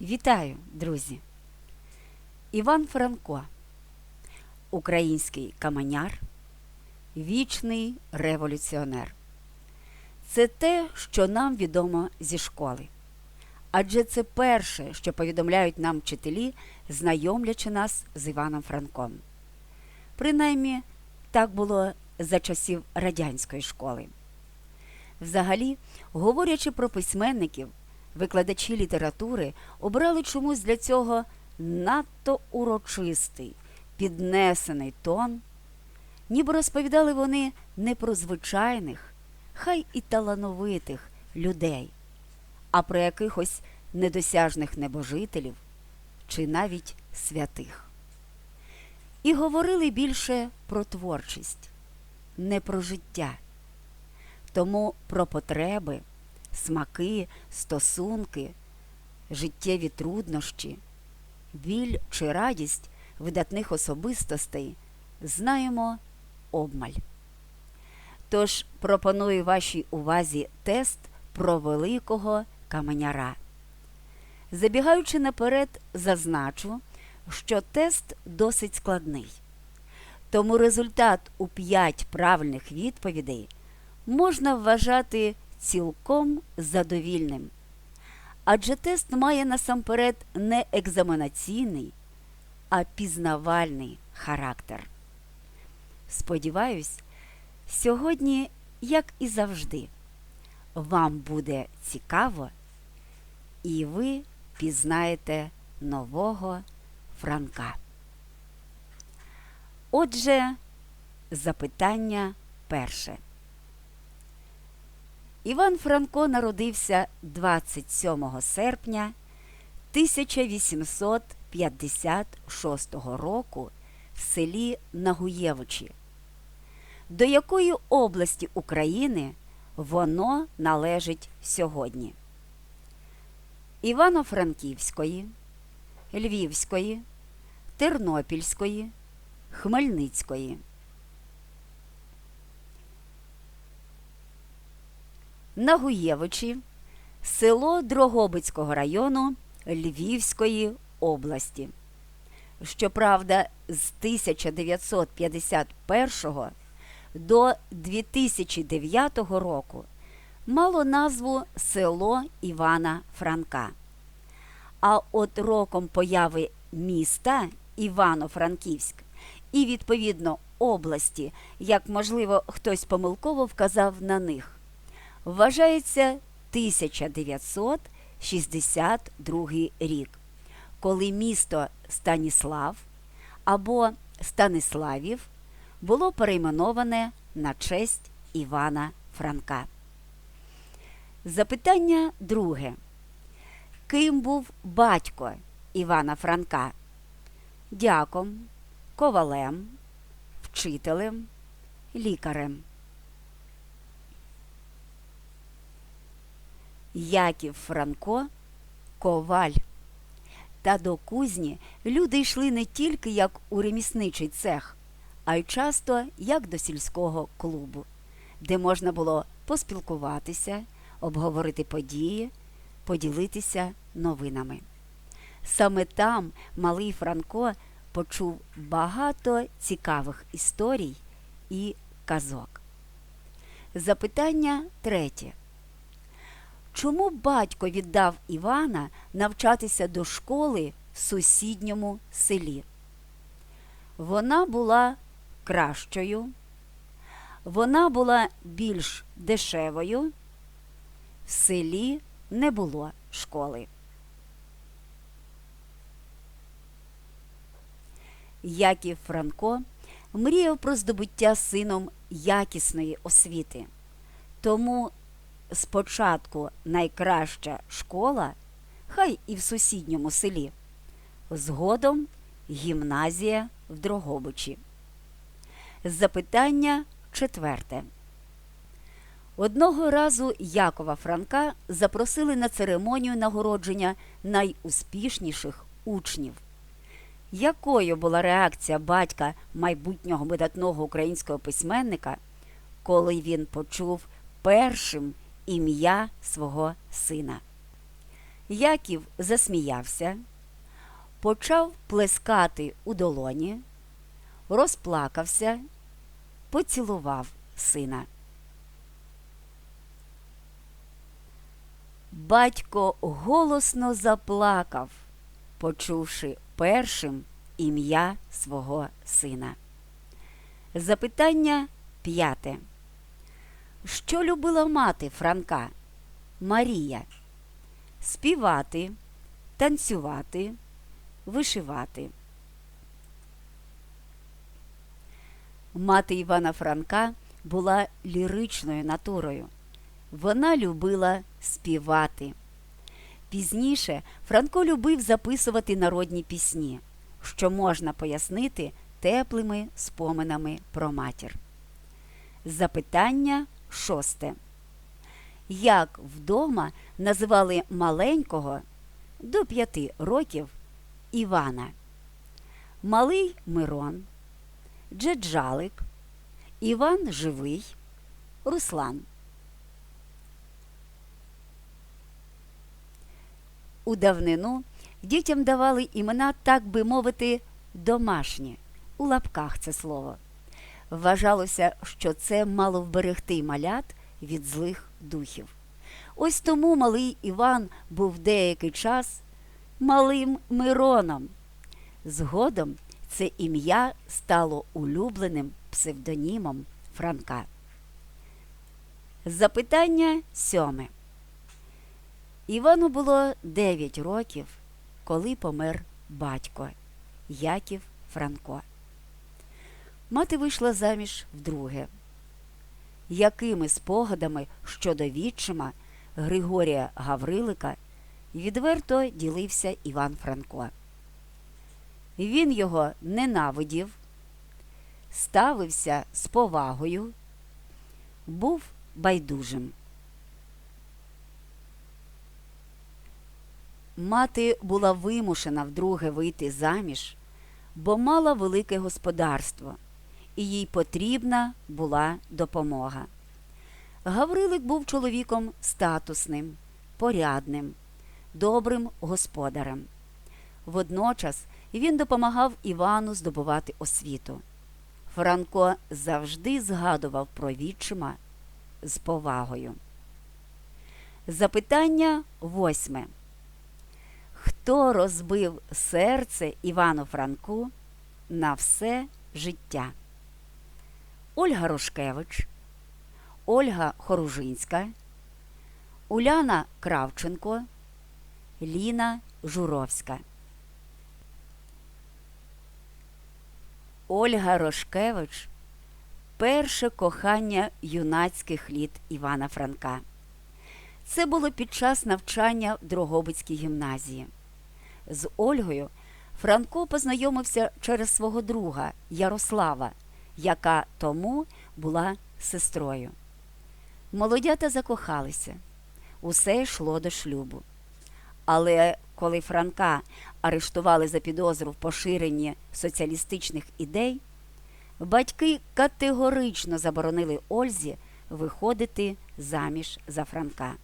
Вітаю, друзі! Іван Франко, український каменяр, вічний революціонер. Це те, що нам відомо зі школи. Адже це перше, що повідомляють нам вчителі, знайомлячи нас з Іваном Франком. Принаймні, так було за часів радянської школи. Взагалі, говорячи про письменників, викладачі літератури обрали чомусь для цього надто урочистий, піднесений тон, ніби розповідали вони не про звичайних, хай і талановитих людей, а про якихось недосяжних небожителів чи навіть святих. І говорили більше про творчість, не про життя. Тому про потреби, смаки, стосунки, життєві труднощі, біль чи радість видатних особистостей знаємо обмаль. Тож пропоную вашій увазі тест про великого каменяра. Забігаючи наперед, зазначу, що тест досить складний. Тому результат у 5 правильних відповідей можна вважати цілком задовільним. Адже тест має насамперед не екзаменаційний, а пізнавальний характер. Сподіваюсь, сьогодні, як і завжди, вам буде цікаво, і ви пізнаєте нового Франка. Отже, запитання перше. Іван Франко народився 27 серпня 1856 року в селі Нагуєвичі. До якої області України воно належить сьогодні? Івано-Франківської, Львівської, Тернопільської, Хмельницької. Нагуєвичі, село Дрогобицького району Львівської області. Щоправда, з 1951 до 2009 року мало назву село Івана Франка. А от роком появи міста Івано-Франківськ і, відповідно, області, як можливо, хтось помилково вказав на них вважається 1962 рік, коли місто Станіслав або Станиславів було перейменоване на честь Івана Франка. Запитання друге. Ким був батько Івана Франка? Дяком, ковалем, вчителем, лікарем. Яків Франко коваль. Та до кузні люди йшли не тільки як у ремісничий цех, а й часто як до сільського клубу, де можна було поспілкуватися, обговорити події, поділитися новинами. Саме там малий Франко почув багато цікавих історій і казок. Запитання третє. Чому батько віддав Івана навчатися до школи в сусідньому селі? Вона була кращою, вона була більш дешевою, в селі не було школи. Яків Франко мріяв про здобуття сином якісної освіти. Тому спочатку найкраща школа, хай і в сусідньому селі, згодом гімназія в Дрогобичі. Запитання четверте. Одного разу Якова Франка запросили на церемонію нагородження найуспішніших учнів. Якою була реакція батька майбутнього видатного українського письменника, коли він почув першим ім'я свого сина. Яків засміявся, почав плескати у долоні, розплакався, поцілував сина. Батько голосно заплакав, почувши першим ім'я свого сина. Запитання п'яте. Що любила мати Франка? Марія? Співати, танцювати, вишивати. Мати Івана Франка була ліричною натурою. Вона любила співати. Пізніше Франко любив записувати народні пісні, що можна пояснити теплими споминами про матір. Запитання шосте. Як вдома називали маленького до п'яти років Івана? Малий Мирон, Джеджалик, Іван Живий, Руслан. У давнину дітям давали імена, так би мовити, домашні, у лапках це слово. Вважалося, що це мало вберегти малят від злих духів. Ось тому малий Іван був деякий час малим Мироном. Згодом це ім'я стало улюбленим псевдонімом Франка. Запитання сьоме. Івану було 9 років, коли помер батько Яків Франко. Мати вийшла заміж вдруге. Якими спогадами щодо відчима Григорія Гаврилика відверто ділився Іван Франко. Він його ненавидів, ставився з повагою, був байдужим. Мати була вимушена вдруге вийти заміж, бо мала велике господарство, і їй потрібна була допомога. Гаврилик був чоловіком статусним, порядним, добрим господарем. Водночас він допомагав Івану здобувати освіту. Франко завжди згадував про відчима з повагою. Запитання восьме. Хто розбив серце Івану Франку на все життя? Ольга Рошкевич, Ольга Хоружинська, Уляна Кравченко, Ліна Журовська. Ольга Рошкевич перше кохання юнацьких літ Івана Франка. Це було під час навчання в Дрогобицькій гімназії. З Ольгою Франко познайомився через свого друга Ярослава, яка тому була сестрою. Молодята закохалися, усе йшло до шлюбу. Але коли Франка арештували за підозру в поширенні соціалістичних ідей, батьки категорично заборонили Ользі виходити заміж за Франка.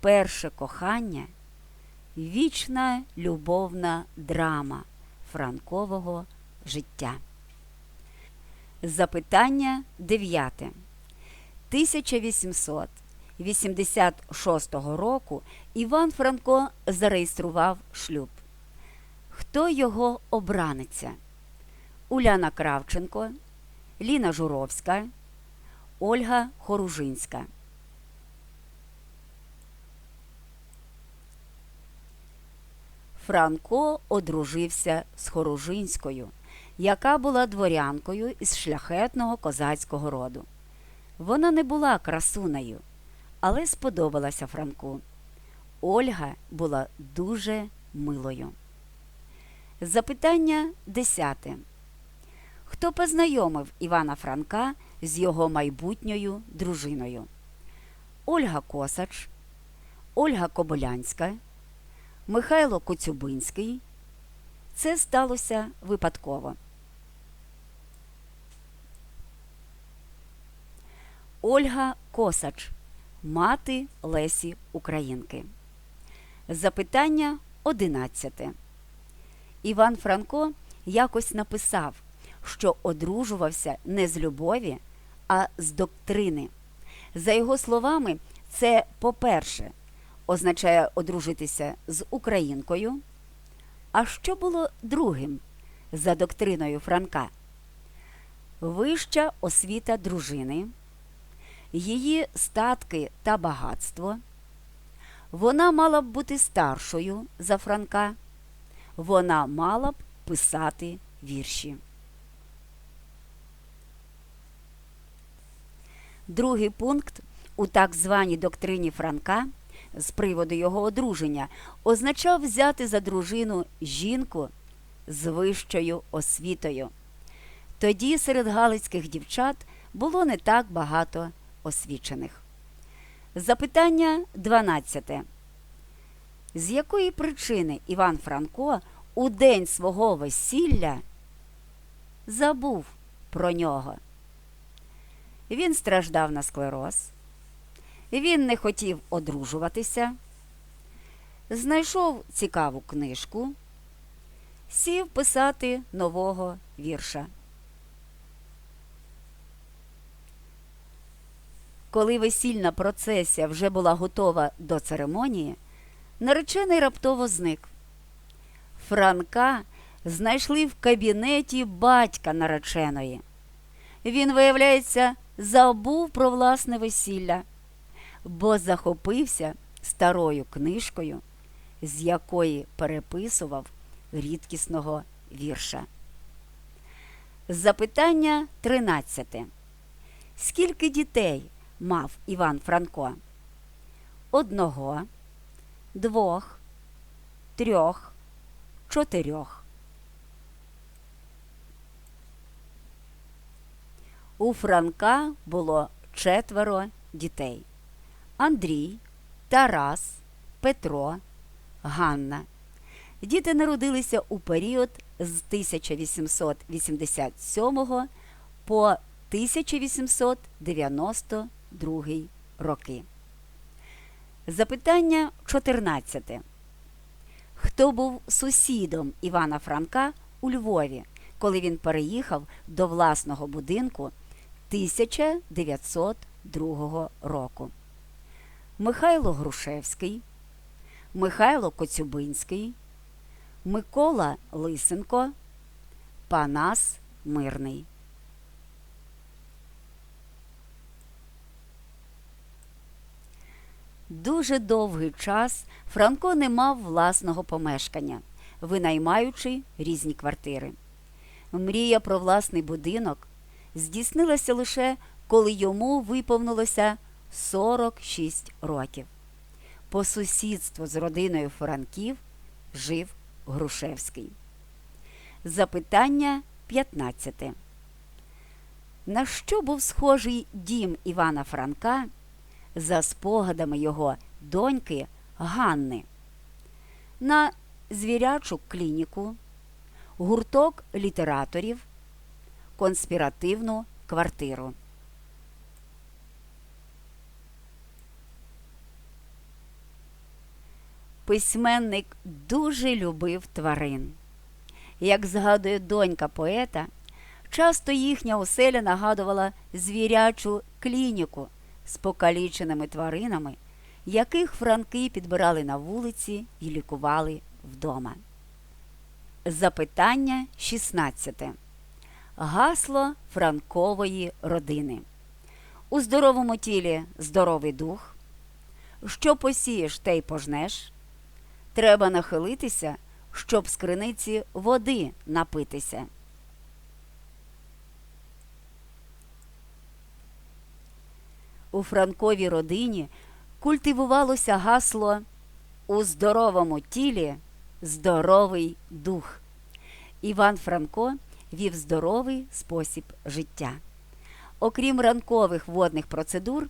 Перше кохання вічна любовна драма франкового життя. Запитання 9. 1886 року Іван Франко зареєстрував шлюб. Хто його обраниця? Уляна Кравченко, Ліна Журовська, Ольга Хоружинська. Франко одружився з Хоружинською, яка була дворянкою із шляхетного козацького роду. Вона не була красунею, але сподобалася Франку. Ольга була дуже милою. Запитання десяте. Хто познайомив Івана Франка з його майбутньою дружиною? Ольга Косач, Ольга Кобилянська, Михайло Коцюбинський. Це сталося випадково. Ольга Косач, мати Лесі Українки. Запитання 11. Іван Франко якось написав, що одружувався не з любові, а з доктрини. За його словами, це, по-перше, означає одружитися з українкою. А що було другим за доктриною Франка? Вища освіта дружини, її статки та багатство. Вона мала б бути старшою за Франка. Вона мала б писати вірші. Другий пункт у так званій доктрині Франка з приводу його одруження означав взяти за дружину жінку з вищою освітою. Тоді серед галицьких дівчат було не так багато освічених. Запитання 12. З якої причини Іван Франко у день свого весілля забув про нього? Він страждав на склероз, він не хотів одружуватися, знайшов цікаву книжку, сів писати нового вірша. Коли весільна процесія вже була готова до церемонії, наречений раптово зник. Франка знайшли в кабінеті батька нареченої. Він, виявляється, забув про власне весілля, бо захопився старою книжкою, з якої переписував рідкісного вірша. Запитання 13. Скільки дітей мав Іван Франко? Одного, двох, трьох, чотирьох. У Франка було четверо дітей: Андрій, Тарас, Петро, Ганна. Діти народилися у період з 1887 по 1892 роки. Запитання 14. Хто був сусідом Івана Франка у Львові, коли він переїхав до власного будинку 1902 року? Михайло Грушевський, Михайло Коцюбинський, Микола Лисенко, Панас Мирний. Дуже довгий час Франко не мав власного помешкання, винаймаючи різні квартири. Мрія про власний будинок здійснилася лише коли йому виповнилося 46 років. По сусідству з родиною Франків жив Грушевський. Запитання 15. На що був схожий дім Івана Франка? За спогадами його доньки Ганни, на звірячу клініку, гурток літераторів, конспіративну квартиру. Письменник дуже любив тварин. Як згадує донька поета, часто їхня оселя нагадувала звірячу клініку з покаліченими тваринами, яких франки підбирали на вулиці і лікували вдома. Запитання 16. Гасло франкової родини. У здоровому тілі здоровий дух. Що посієш, те й пожнеш. Треба нахилитися, щоб з криниці води напитися. У Франковій родині культивувалося гасло у здоровому тілі здоровий дух. Іван Франко вів здоровий спосіб життя. Окрім ранкових водних процедур,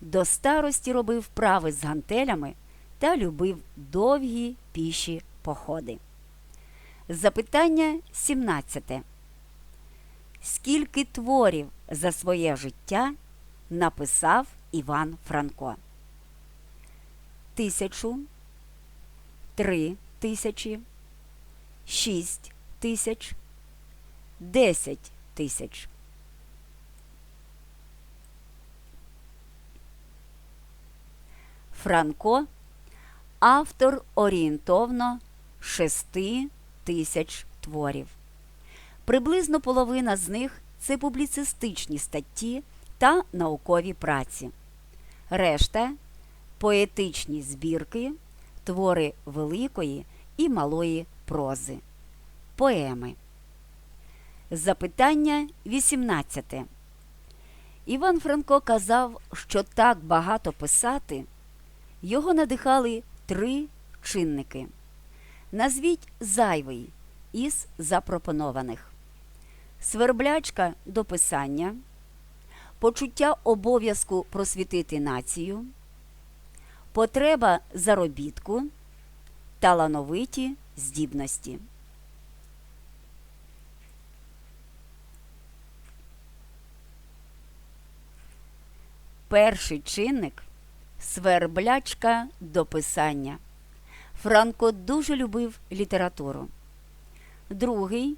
до старості робив вправи з гантелями та любив довгі піші походи. Запитання 17. Скільки творів за своє життя написав Іван Франко? Тисячу, три тисячі, шість тисяч, десять тисяч. Франко автор орієнтовно шести тисяч творів. Приблизно половина з них це публіцистичні статті та наукові праці. Решта поетичні збірки, твори великої і малої прози, поеми. Запитання 18. Іван Франко казав, що так багато писати його надихали три чинники. Назвіть зайвий із запропонованих: сверблячка до писання, почуття обов'язку просвітити націю, потреба заробітку, талановиті здібності. Перший чинник сверблячка до писання. Франко дуже любив літературу. Другий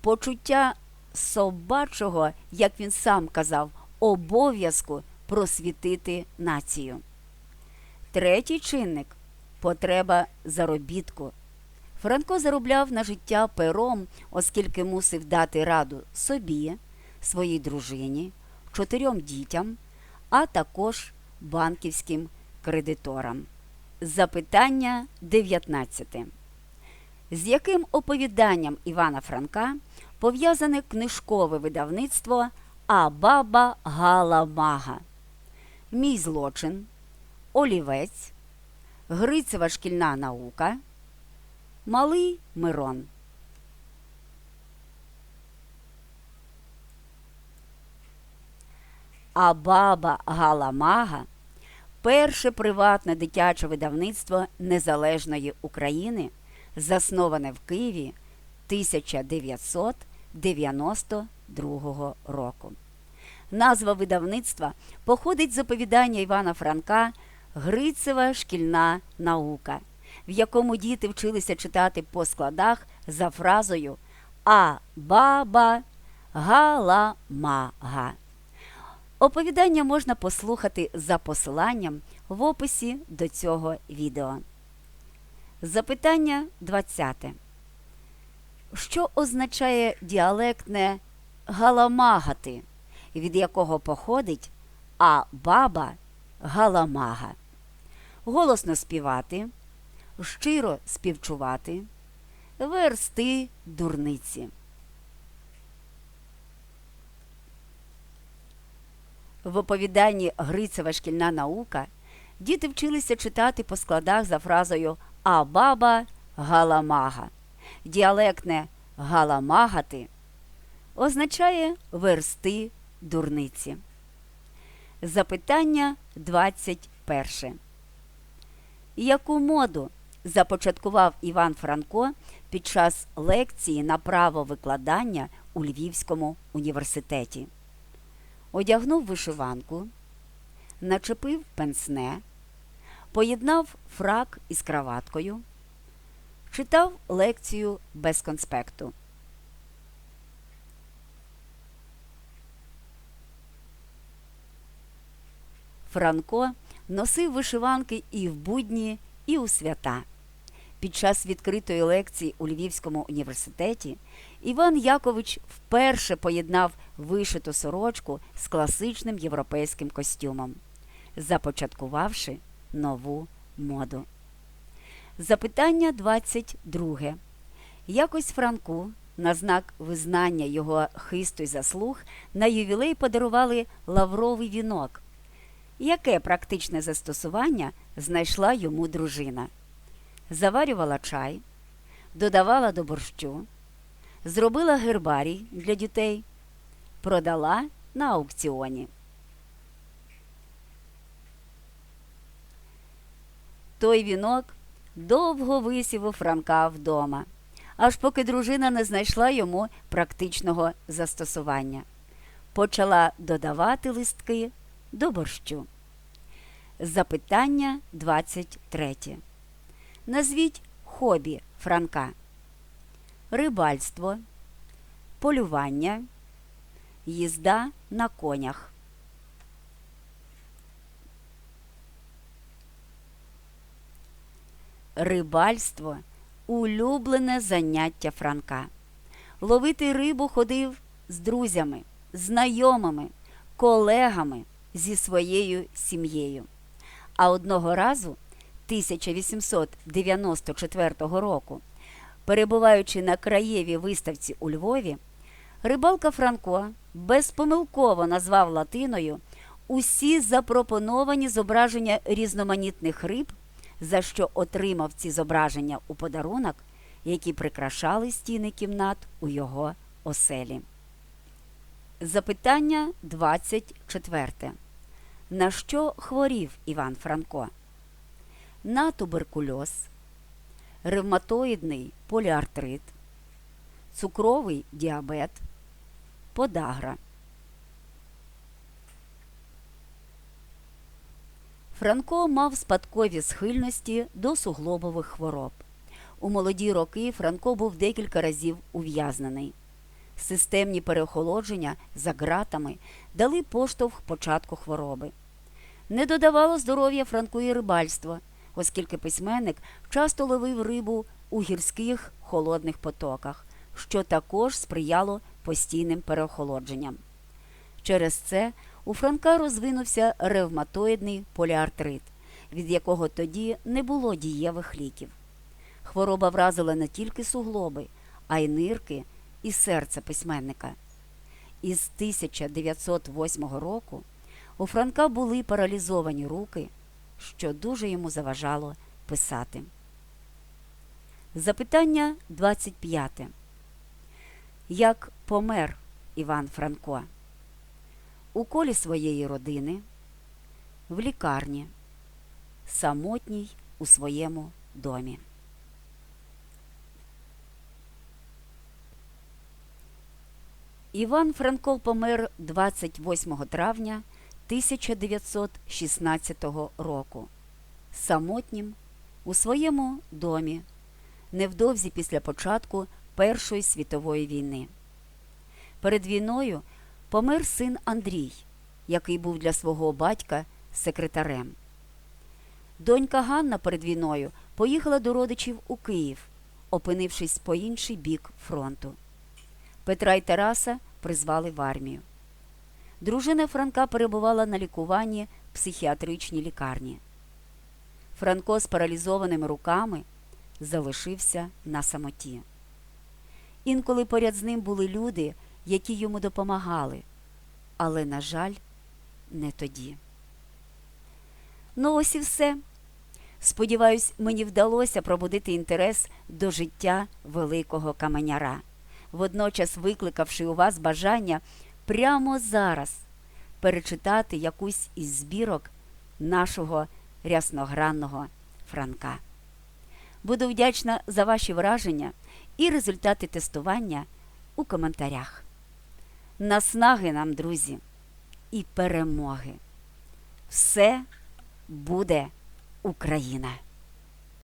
почуття собачого, як він сам казав, обов'язку просвітити націю. Третій чинник потреба заробітку. Франко заробляв на життя пером, оскільки мусив дати раду собі, своїй дружині, чотирьом дітям, а також банківським кредиторам. Запитання 19. З яким оповіданням Івана Франка пов'язане книжкове видавництво Абаба Галамага? Мій злочин, Олівець, Грицева шкільна наука, Малий Мирон. Абаба Галамага перше приватне дитяче видавництво Незалежної України, засноване в Києві 1992 року. Назва видавництва походить з оповідання Івана Франка Грицева шкільна наука, в якому діти вчилися читати по складах за фразою А баба галамага. Оповідання можна послухати за посиланням в описі до цього відео. Запитання 20. Що означає діалектне галамагати, від якого походить а баба галамага? Голосно співати, щиро співчувати, версти дурниці. В оповіданні Грицева шкільна наука діти вчилися читати по складах за фразою А баба галамага. Діалектне галамагати означає версти дурниці. Запитання 21. Яку моду започаткував Іван Франко під час лекції на право викладання у Львівському університеті? Одягнув вишиванку, начепив пенсне, поєднав фрак із краваткою, читав лекцію без конспекту. Франко носив вишиванки і в будні, і у свята. Під час відкритої лекції у Львівському університеті Іван Якович вперше поєднав вишиту сорочку з класичним європейським костюмом, започаткувавши нову моду. Запитання 22. Якось Франку на знак визнання його хисту й заслуг на ювілей подарували лавровий вінок. Яке практичне застосування знайшла йому дружина? Заварювала чай, додавала до борщу, зробила гербарій для дітей, продала на аукціоні. Той вінок довго висів у Франка вдома, аж поки дружина не знайшла йому практичного застосування. Почала додавати листки до борщу. Запитання 23. Назвіть хобі Франка. Рибальство, полювання, їзда на конях. Рибальство улюблене заняття Франка. Ловити рибу ходив з друзями, знайомими, колегами зі своєю сім'єю. А одного разу, 1894 року, перебуваючи на краєвій виставці у Львові, рибалка Франко безпомилково назвав латиною усі запропоновані зображення різноманітних риб, за що отримав ці зображення у подарунок, які прикрашали стіни кімнат у його оселі. Запитання 24. На що хворів Іван Франко? На туберкульоз, ревматоїдний поліартрит, цукровий діабет, подагра. Франко мав спадкові схильності до суглобових хвороб. У молоді роки Франко був декілька разів ув'язнений. Системні переохолодження за ґратами дали поштовх початку хвороби. Не додавало здоров'я Франку і рибальство, оскільки письменник часто ловив рибу у гірських холодних потоках, що також сприяло постійним переохолодженням. Через це у Франка розвинувся ревматоїдний поліартрит, від якого тоді не було дієвих ліків. Хвороба вразила не тільки суглоби, а й нирки і серце письменника. Із 1908 року у Франка були паралізовані руки, що дуже йому заважало писати. Запитання 25. Як помер Іван Франко? У колі своєї родини, в лікарні, самотній у своєму домі. Іван Франко помер 28 травня 1916 року. Самотнім у своєму домі, невдовзі після початку Першої світової війни. Перед війною помер син Андрій, який був для свого батька секретарем. Донька Ганна перед війною поїхала до родичів у Київ, опинившись по інший бік фронту. Петра й Тараса призвали в армію. Дружина Франка перебувала на лікуванні в психіатричній лікарні. Франко з паралізованими руками залишився на самоті. Інколи поряд з ним були люди, які йому допомагали, але, на жаль, не тоді. Ну, ось і все. Сподіваюсь, мені вдалося пробудити інтерес до життя великого каменяра, водночас викликавши у вас бажання прямо зараз перечитати якусь із збірок нашого рясногранного Франка. Буду вдячна за ваші враження і результати тестування у коментарях. Наснаги нам, друзі, і перемоги. Все буде Україна!